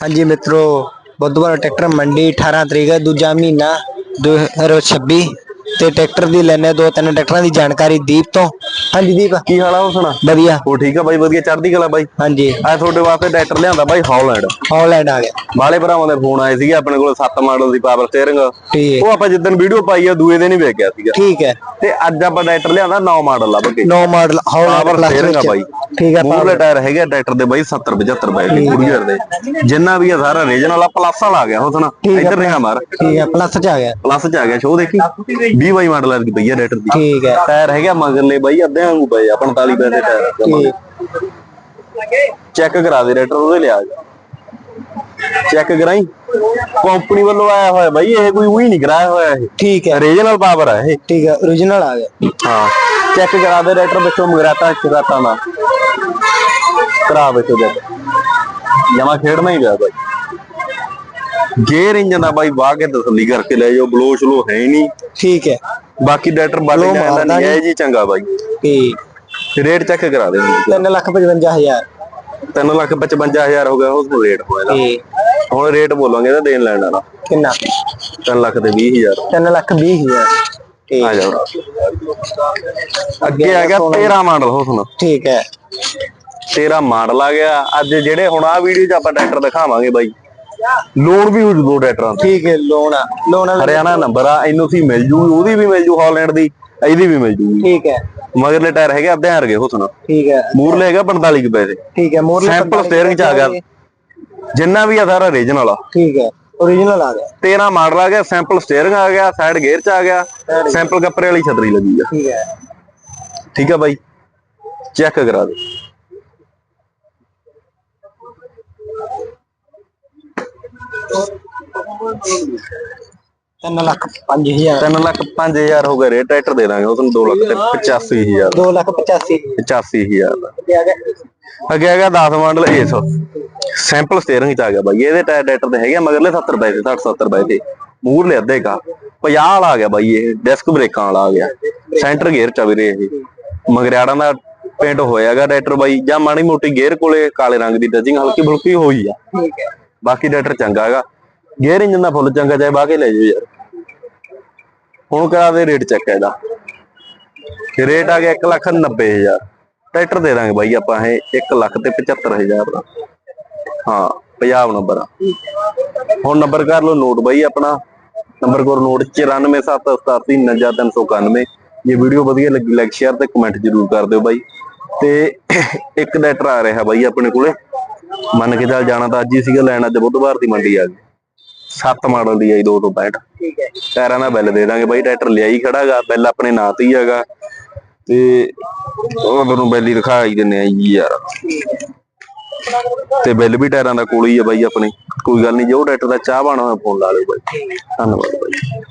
ਹਾਂਜੀ ਮਿੱਤਰੋ ਬੁੱਧਵਾਰ ਟਰੈਕਟਰ ਮੰਡੀ 18 ਤਰੀਕ ਦੂਜਾ ਮਹੀਨਾ 2026 ਤੇ ਟਰੈਕਟਰ ਦੀ ਲੈਣੇ ਦੋ ਤਿੰਨ ਟਰੈਕਟਰਾਂ ਦੀ ਜਾਣਕਾਰੀ ਦੀਪ ਤੋਂ। ਹਾਂਜੀ ਦੀਪ ਕੀ ਹਾਲ ਆ ਹੁਸਨਾ ਵਧੀਆ। ਉਹ ਠੀਕ ਆ ਬਾਈ ਵਧੀਆ ਚੜ੍ਹਦੀ ਕਲਾ ਬਾਈ? ਹਾਂਜੀ। ਆ ਤੁਹਾਡੇ ਵਾਸਤੇ ਟਰੈਕਟਰ ਲਿਆਂਦਾ ਬਾਈ ਹੌਲੈਂਡ ਹਾਲੈਂਡ ਆ ਗਿਆ। ਬਾਲੇ ਭਰਾਵਾਂ ਦੇ ਫੋਨ ਆਏ ਸੀਗੇ ਆਪਣੇ ਕੋਲ 7 ਮਾਡਲ ਦੀ ਪਾਵਰ ਸਟੀਅਰਿੰਗ ਠੀਕ। ਉਹ ਆਪਾਂ ਜਿੱਦਣ ਵੀਡੀਓ ਪਾਈ ਆ ਦੂਏ ਦਿਨ ਹੀ ਗਿਆ ਸੀਗਾ। ਠੀਕ ਹੈ। ਤੇ ਅੱਜ ਆਪਾਂ ਟਰੈਕਟਰ ਲਿਆਂਦਾ 9 ਮਾਡਲ ਲੱਭ ਕੇ। ਨੋ ਮਾਡਲ ਹਾਲੈਂਡ ਪਾਵਰ ਸਟੀਅਰਿੰਗ ਆ ਬਾਈ। ਠੀਕ ਹੈ ਮੂਰਲੇ ਟਾਇਰ ਹੈਗੇ ਆ ਟਰੈਕਟਰ ਦੇ ਬਾਈ 70 75 ਬਾਈ ਦੇ ਕੁਰੀਅਰ ਦੇ। ਜਿੰਨਾ ਵੀ ਆ ਸਾਰਾ ਰੀਜਨਲ ਆ ਪਲੱਸ ਵਾਲਾ ਆ ਗਿਆ ਹੁਸਨਾ ਇੱਧਰ ਨਹੀਂ ਮਾਰ। ਠੀਕ ਹੈ ਪਲੱਸ ਚ ਆ ਗਿਆ। ਪਲੱਸ ਚ ਆ ਗਿਆ ਸ਼ੋ ਦੇਖੀ। 20 ਬਾਈ ਮਾਡਲ ਦੀ ਪਈ ਆ ਟਰੈਕਟਰ ਦੀ। ਠੀਕ ਹੈ ਟਾਇਰ ਹੈਗਾ ਮਗਰਲੇ ਬਾਈ ਅੱਧੇ ਵਾਂਗੂ ਪਏ ਆ 45 ਪੈਸੇ ਦੇ ਟਾਇਰ। ਚੈੱਕ ਕਰਾ ਦੇ ਰੇਟਰ ਉਹਦੇ ਲਿਆ ਚੈੱਕ ਕਰਾਈ। ਕੰਪਨੀ ਵੱਲੋਂ ਆਇਆ ਹੋਇਆ ਬਾਈ ਇਹ ਕੋਈ ਉਹੀ ਨਹੀਂ ਕਰਾਇਆ ਹੋਇਆ ਇਹ। ਠੀਕ ਹੈ ਰੀਜਨਲ ਪਾਵਰ ਹੈ ਇਹ। ਠੀਕ ਹੈ origignal ਆ ਗਿਆ। ਹਾਂ ਚੈੱਕ ਕਰਾ ਦੇ ਰੇਟਰ ਵਿੱਚੋਂ ਮਗਰਾਟਾ ਚਗਾਟਾ ਦਾ। ਕਰਾ ਵਿੱਚੋਂ ਦੇ ਜਮਾ ਖੇਡਣਾ ਹੀ ਪਿਆ ਬਾਈ ਗੇਅਰ ਇੰਜਨ ਦਾ ਬਾਈ ਵਾਹ ਕੇ ਤਸੱਲੀ ਕਰਕੇ ਲੈ ਜਾਓ ਬਲੋ ਸ਼ਲੋ ਹੈ ਹੀ ਨਹੀਂ। ਠੀਕ ਹੈ। ਬਾਕੀ ਬਾਡੀ Blow ਦਾ ਨਹੀਂ ਹੈ ਜੀ ਚੰਗਾ ਬਾਈ। ਠੀਕ ਰੇਟ ਚੈੱਕ ਕਰਾ ਦੇ 3 ਲੱਖ 55000 3 ਲੱਖ 55000 ਹੋ ਗਿਆ ਉਸ ਨੂੰ ਰੇਟ ਹੋਇਆ ਹੁਣ ਰੇਟ ਬੋਲਾਂਗੇ ਤਾਂ ਦੇਣ ਲੈਣ ਵਾਲਾ। ਕਿੰਨਾ? 3 ਲੱਖ ਤੇ 20000 3 ਲੱਖ 20000 ਠੀਕ ਆ ਜਾਓ। ਅੱਗੇ ਆ ਗਿਆ 13 ਮਾਡਲ ਹੋ ਸੁਣ ਠੀਕ ਹੈ। 13 ਮਾਡਲ ਆ ਗਿਆ। ਅੱਜ ਜਿਹੜੇ ਹੁਣ ਆ ਵੀਡੀਓ 'ਚ ਆਪਾਂ ਟਰੈਕਟਰ ਦਿਖਾਵਾਂਗੇ ਬਾਈ। ਲੋਨ ਵੀ ਹੋ ਜੂ ਦੋ ਟਰੈਕਟਰਾਂ ਤੇ। ਠੀਕ ਹੈ ਲੋਨ ਆ ਲੋਨ ਹਰਿਆਣਾ ਨੰਬਰ ਆ ਐਨਓਸੀ ਮਿਲ ਜੂ ਉਹਦੀ ਵੀ ਮਿਲ ਜੂ ਹਾਲੈਂਡ ਦੀ ਇਹਦੀ ਵੀ ਮਿਲ ਜੂਗੀ। ਠੀਕ ਹੈ। ਮਗਰਲੇ ਟਾਇਰ ਹੈਗੇ ਅੱਧੇ ਹਰਗੇ ਹੋ ਸੁਣ ਠੀਕ ਹੈ। ਮੂਰਲੇ ਹੈਗਾ 45 ਕੁ ਪੈਸੇ ਠੀਕ ਹੈ ਮੋਰ ਸੈਂਪਲ ਸਟੀਅਰਿੰਗ 'ਚ ਆ ਗਿਆ। ਜਿੰਨਾ ਵੀ ਆ ਸਾਰਾ ਰੀਜਨਲ ਆ। ਠੀਕ ਹੈ। Origignal ਆ ਗਿਆ। 13 ਮਾਡਲ ਆ ਗਿਆ ਸੈਂਪਲ ਸਟੀਅਰਿੰਗ ਆ ਗਿਆ ਸਾਈਡ ਗੇਅਰ 'ਚ ਆ ਗਿਆ ਸੈਂਪਲ ਕੱਪੜੇ ਵਾਲੀ ਛਤਰੀ ਲੱਗੀ ਆ। ਠੀਕ ਹੈ। ਠੀਕ ਆ ਬਾਈ ਚੈੱਕ ਕਰਾ ਦੇ ਤਿੰਨ ਲੱਖ 5000 3 ਲੱਖ 5000 ਹੋ ਗਿਆ ਰੇ ਟਰੈਕਟਰ ਦੇ ਦਾਂਗੇ ਉਸ ਨੂੰ 2 ਲੱਖ ਤੇ 85000 2 ਲੱਖ 85 85000 ਦਾ। ਤੇ ਆ ਗਿਆ। ਅੱਗੇ ਹੈਗਾ 10 ਮਾਡਲ ਏਸ ਸੈਂਪਲ ਸਟੀਅਰਿੰਗ ਚ ਆ ਗਿਆ ਬਾਈ। ਇਹਦੇ ਟਾਇਰ ਟਰੈਕਟਰ ਦੇ ਹੈਗੇ ਆ ਮਗਰਲੇ 70 ਪੈਸੇ 60 70 ਪੈਸੇ ਮੂਰਲੇ ਅੱਧੇ ਕਾ। 50 ਵਾਲਾ ਆ ਗਿਆ ਬਾਈ ਇਹ ਡਿਸਕ ਬ੍ਰੇਕਾਂ ਵਾਲਾ ਆ ਗਿਆ। ਸੈਂਟਰ ਗੇਅਰ ਚ ਆ ਵੀਰੇ ਇਹ। ਮਗਰਿਆੜਾਂ ਦਾ ਪੇਂਟ ਹੋਇਆਗਾ ਟਰੈਕਟਰ ਬਾਈ। ਜਾਂ ਮਾੜੀ ਮੋਟੀ ਗੇਅਰ ਕੋਲੇ ਕਾਲੇ ਰੰਗ ਦੀ ਟਚਿੰਗ ਹਲਕੀ ਫੁਲਕੀ ਹੋਈ ਆ। ਬਾਕੀ ਟਰੈਕਟਰ ਚੰਗਾ ਹੈਗਾ। ਗੇਅਰ ਇੰਜਨ ਦਾ ਫੁੱਲ ਚੰਗਾ ਚਾਹੇ ਬਾਹ ਕੇ ਲੈ ਜਾਓ ਯਾਰ। ਹੁਣ ਕਰਾ ਦੇ ਰੇਟ ਚੈੱਕ ਇਹਦਾ। ਰੇਟ ਆ ਗਿਆ 1 ਲੱਖ 90000 ਟਰੈਕਟਰ ਦੇ ਦਾਂਗੇ ਬਾਈ ਆਪਾਂ ਇਹ 1 ਲੱਖ ਤੇ 75000 ਦਾ। ਹਾਂ ਪੰਜਾਬ ਨੰਬਰ ਆ। ਹੁਣ ਨੰਬਰ ਕਰ ਲਓ ਨੋਟ ਬਾਈ ਆਪਣਾ। ਨੰਬਰ ਕੋਲ ਨੋਟ 9478899391 ਜੇ ਵੀਡੀਓ ਵਧੀਆ ਲੱਗੀ ਲਾਈਕ ਸ਼ੇਅਰ ਤੇ ਕਮੈਂਟ ਜ਼ਰੂਰ ਕਰ ਦਿਓ ਬਾਈ। ਤੇ ਇੱਕ ਲੈਟਰ ਆ ਰਿਹਾ ਬਾਈ ਆਪਣੇ ਕੋਲੇ। ਮੰਨ ਕੇ ਚੱਲ ਜਾਣਾ ਤਾਂ ਅੱਜ ਹੀ ਸੀਗਾ, ਲੈਣ ਅੱਜ ਬੁੱਧਵਾਰ ਦੀ ਮੰਡੀ ਆ ਗਈ। 7 ਮਾਡਲ ਦੀ ਆਈ 265 ਠੀਕ ਹੈ ਟਾਇਰਾਂ ਦਾ ਬਿੱਲ ਦੇ ਦਾਂਗੇ ਬਾਈ ਟਰੈਕਟਰ ਲਿਆ ਹੀ ਖੜਾਗਾ ਬਿੱਲ ਆਪਣੇ ਨਾਂ ਤੇ ਹੀ ਹੈਗਾ। ਤੇ ਉਹ ਤੁਹਾਨੂੰ ਬਿੱਲ ਹੀ ਦਿਖਾ ਹੀ ਦਿੰਨੇ ਆ ਜੀ ਯਾਰ। ਤੇ ਬਿੱਲ ਵੀ ਟਾਇਰਾਂ ਦਾ ਕੋਲ ਹੀ ਆ ਬਾਈ ਆਪਣੇ। ਕੋਈ ਗੱਲ ਨਹੀਂ ਜੋ ਟਰੈਕਟਰ ਦਾ ਚਾਹ ਬਾਣਾ ਹੋਇਆ ਫੋਨ ਲਾ ਲਿਓ ਬਾਈ। ਧੰਨਵਾਦ ਬਾਈ।